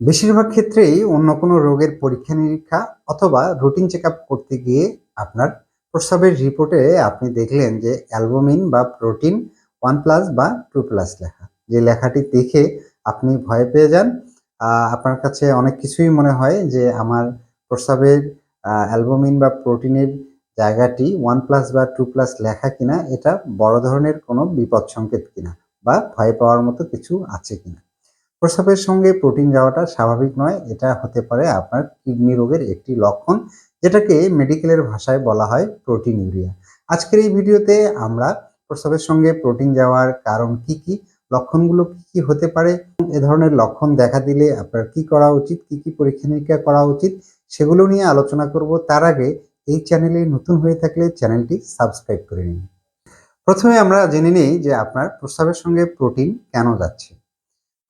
বেশিরভাগ ক্ষেত্রেই অন্য কোনো রোগের পরীক্ষা নিরীক্ষা অথবা রুটিন চেক করতে গিয়ে আপনার প্রস্রাবের রিপোর্টে আপনি দেখলেন যে অ্যালবুমিন বা প্রোটিন ওয়ান প্লাস বা টু প্লাস লেখা। যে লেখাটি দেখে আপনি ভয় পেয়ে যান। আপনার কাছে অনেক কিছুই মনে হয় যে আমার প্রস্রাবের অ্যালবুমিন বা প্রোটিনের জায়গাটি ওয়ান প্লাস বা টু প্লাস লেখা কিনা, এটা বড় ধরনের কোনো বিপদ সংকেত কিনা বা ভয় পাওয়ার মতো কিছু আছে কিনা। প্রস্রাবের সঙ্গে প্রোটিন যাওয়াটা স্বাভাবিক নয়। এটা হতে পারে আপনার কিডনি রোগের একটি লক্ষণ, যেটাকে মেডিকেলের ভাষায় বলা হয় প্রোটিন ইউরিয়া। আজকের এই ভিডিওতে আমরা প্রস্রাবের সঙ্গে প্রোটিন যাওয়ার কারণ কি কি, লক্ষণগুলো কি কি হতে পারে, এ ধরনের লক্ষণ দেখা দিলে আপনার কি করা উচিত, কি কি পরীক্ষা নিরীক্ষা করা উচিত, সেগুলো নিয়ে আলোচনা করব। তার আগে এই চ্যানেলে নতুন হয়ে থাকলে চ্যানেলটি সাবস্ক্রাইব করে নিন। প্রথমে আমরা জেনে নিই যে আপনার প্রস্রাবের সঙ্গে প্রোটিন কেন যাচ্ছে।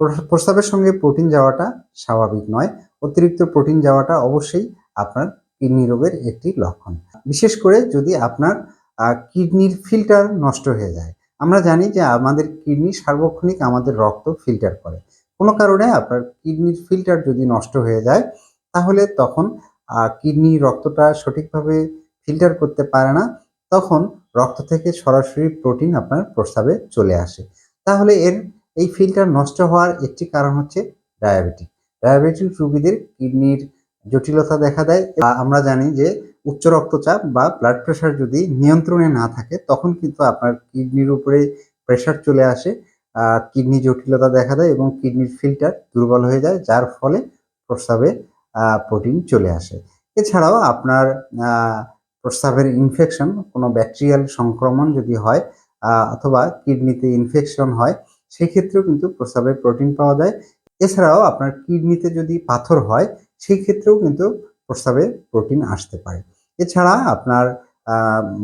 প্রস্রাবের সঙ্গে প্রোটিন যাওয়াটা স্বাভাবিক নয়। অতিরিক্ত প্রোটিন যাওয়াটা অবশ্যই আপনার কিডনি রোগের একটি লক্ষণ। বিশেষ করে যদি আপনার কিডনির ফিল্টার নষ্ট হয়ে যায়। আমরা জানি যে আমাদের কিডনি সার্বক্ষণিক আমাদের রক্ত ফিল্টার করে। কোনো কারণে আপনার কিডনির ফিল্টার যদি নষ্ট হয়ে যায়, তাহলে তখন কিডনি রক্তটা সঠিকভাবে ফিল্টার করতে পারে না। তখন রক্ত থেকে সরাসরি প্রোটিন আপনার প্রস্রাবে চলে আসে। তাহলে এর এই ফিল্টার নষ্ট হওয়ার একটি কারণ হচ্ছে ডায়াবেটিক ডায়াবেটিক রোগীদের কিডনির জটিলতা দেখা দেয় আমরা জানি যে উচ্চ রক্তচাপ বা ব্লাড প্রেশার যদি নিয়ন্ত্রণে না থাকে, তখন কিন্তু আপনার কিডনির উপরে প্রেশার চলে আসে কিডনি জটিলতা দেখা দেয় এবং কিডনির ফিল্টার দুর্বল হয়ে যায়, যার ফলে প্রস্রাবে প্রোটিন চলে আসে। এছাড়াও আপনার প্রস্রাবের ইনফেকশন কোনো ব্যাকটেরিয়াল সংক্রমণ যদি হয় অথবা কিডনিতে ইনফেকশন হয় সেই ক্ষেত্রেও কিন্তু প্রস্রাবে প্রোটিন পাওয়া যায়। এছাড়াও আপনার কিডনিতে যদি পাথর হয়, সেই ক্ষেত্রেও কিন্তু প্রস্রাবে প্রোটিন আসতে পারে। এছাড়া আপনার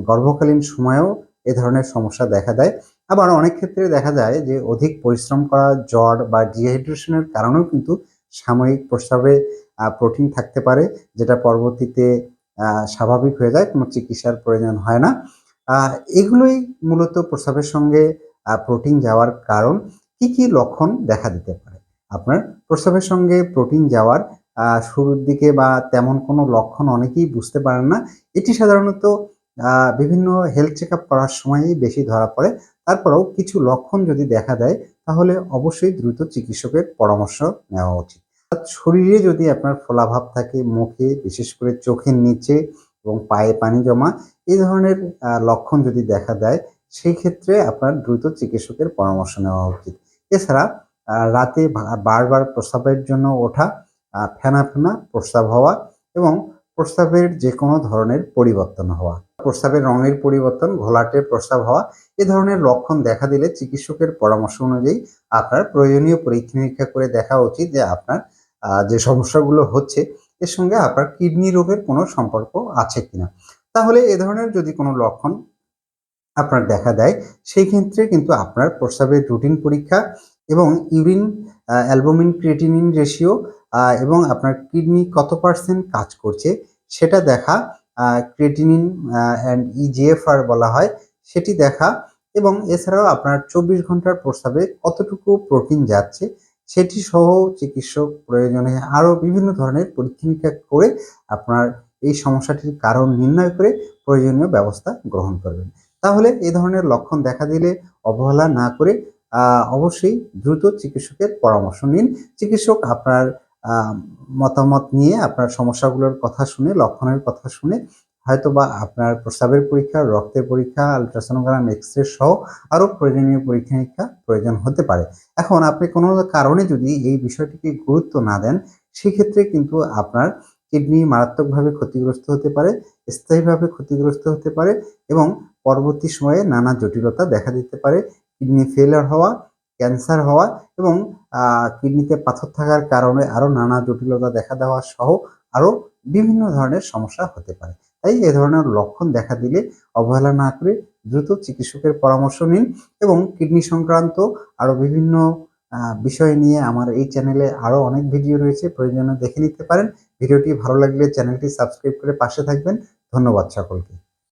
গর্ভকালীন সময়েও এ ধরনের সমস্যা দেখা দেয়। আবার অনেক ক্ষেত্রে দেখা যায় যে অধিক পরিশ্রম করা, জ্বর বা ডিহাইড্রেশনের কারণেও কিন্তু সাময়িক প্রস্রাবে প্রোটিন থাকতে পারে, যেটা পরবর্তীতে স্বাভাবিক হয়ে যায়, কোনো চিকিৎসার প্রয়োজন হয় না। এগুলোই মূলত প্রস্রাবের সঙ্গে প্রোটিন যাওয়ার কারণ কি কি লক্ষণ দেখা দিতে পারে? আপনার প্রস্রাবের সঙ্গে প্রোটিন যাওয়ার শুরুর দিকে বা তেমন কোনো লক্ষণ অনেকেই বুঝতে পারেন না। এটি সাধারণত বিভিন্ন হেলথ চেক আপ করার সময়ই বেশি ধরা পড়ে। তারপরেও কিছু লক্ষণ যদি দেখা দেয়, তাহলে অবশ্যই দ্রুত চিকিৎসকের পরামর্শ নেওয়া উচিত। শরীরে যদি আপনার ফোলাভাব থাকে, মুখে, বিশেষ করে চোখের নিচে এবং পায়ে পানি জমা, এই ধরনের লক্ষণ যদি দেখা দেয় সেই ক্ষেত্রে আপনার দ্রুত চিকিৎসকের পরামর্শ নেওয়া উচিত। এছাড়া রাতে বারবার প্রস্রাবের জন্য ওঠা ফেনা ফেনা প্রস্রাব হওয়া এবং প্রস্রাবের যে কোনো ধরনের পরিবর্তন হওয়া। প্রস্রাবের রঙের পরিবর্তন, ঘোলাটে প্রস্রাব হওয়া, এ ধরনের লক্ষণ দেখা দিলে চিকিৎসকের পরামর্শ অনুযায়ী আপনার প্রয়োজনীয় পরীক্ষা নিরীক্ষা করে দেখা উচিত যে আপনার যে সমস্যাগুলো হচ্ছে, এর সঙ্গে আপনার কিডনি রোগের কোনো সম্পর্ক আছে কিনা। তাহলে এ ধরনের যদি কোনো লক্ষণ আপনার দেখা দেয়, সেই ক্ষেত্রে কিন্তু আপনার প্রস্রাবের রুটিন পরীক্ষা এবং ইউরিন অ্যালবুমিন ক্রিয়েটিনিন রেশিও এবং আপনার কিডনি কত পার্সেন্ট কাজ করছে, সেটা দেখা ক্রিয়েটিনিন অ্যান্ড ইজিএফআর বলা হয়, সেটি দেখা এবং এছাড়াও আপনার চব্বিশ ঘণ্টার প্রস্রাবে কতটুকু প্রোটিন যাচ্ছে, সেটি সহ চিকিৎসক প্রয়োজনে আরও বিভিন্ন ধরনের পরীক্ষা নিরীক্ষা করে আপনার এই সমস্যাটির কারণ নির্ণয় করে প্রয়োজনীয় ব্যবস্থা গ্রহণ করবেন। তাহলে এই ধরনের লক্ষণ দেখা দিলে অবহেলা না করে অবশ্যই দ্রুত চিকিৎসকের পরামর্শ নিন। চিকিৎসক আপনার মতামত নিয়ে আপনার সমস্যাগুলোর কথা শুনে, লক্ষণের কথা শুনে হয়তো বা আপনার প্রস্রাবের পরীক্ষা, রক্তের পরীক্ষা, আলট্রাসোনোগ্রাম এক্স রে সহ আরও প্রয়োজনীয় পরীক্ষা নিরীক্ষা প্রয়োজন হতে পারে। এখন আপনি কোনো কারণে যদি এই বিষয়টিকে গুরুত্ব না দেন, সেক্ষেত্রে কিন্তু আপনার কিডনি মারাত্মকভাবে ক্ষতিগ্রস্ত হতে পারে, স্থায়ীভাবে ক্ষতিগ্রস্ত হতে পারে এবং পরবর্তী সময়ে নানা জটিলতা দেখা দিতে পারে। কিডনি ফেলার হওয়া ক্যান্সার হওয়া এবং কিডনিতে পাথর থাকার কারণে আরও নানা জটিলতা দেখা দেওয়া সহ আরও বিভিন্ন ধরনের সমস্যা হতে পারে। তাই এ ধরনের লক্ষণ দেখা দিলে অবহেলা না করে দ্রুত চিকিৎসকের পরামর্শ নিন এবং কিডনি সংক্রান্ত আরও বিভিন্ন বিষয় নিয়ে আমার এই চ্যানেলে আরও অনেক ভিডিও রয়েছে, প্রয়োজনে দেখে নিতে পারেন। ভিডিওটি ভালো লাগলে চ্যানেলটি সাবস্ক্রাইব করে পাশে থাকবেন। ধন্যবাদ সকলকে।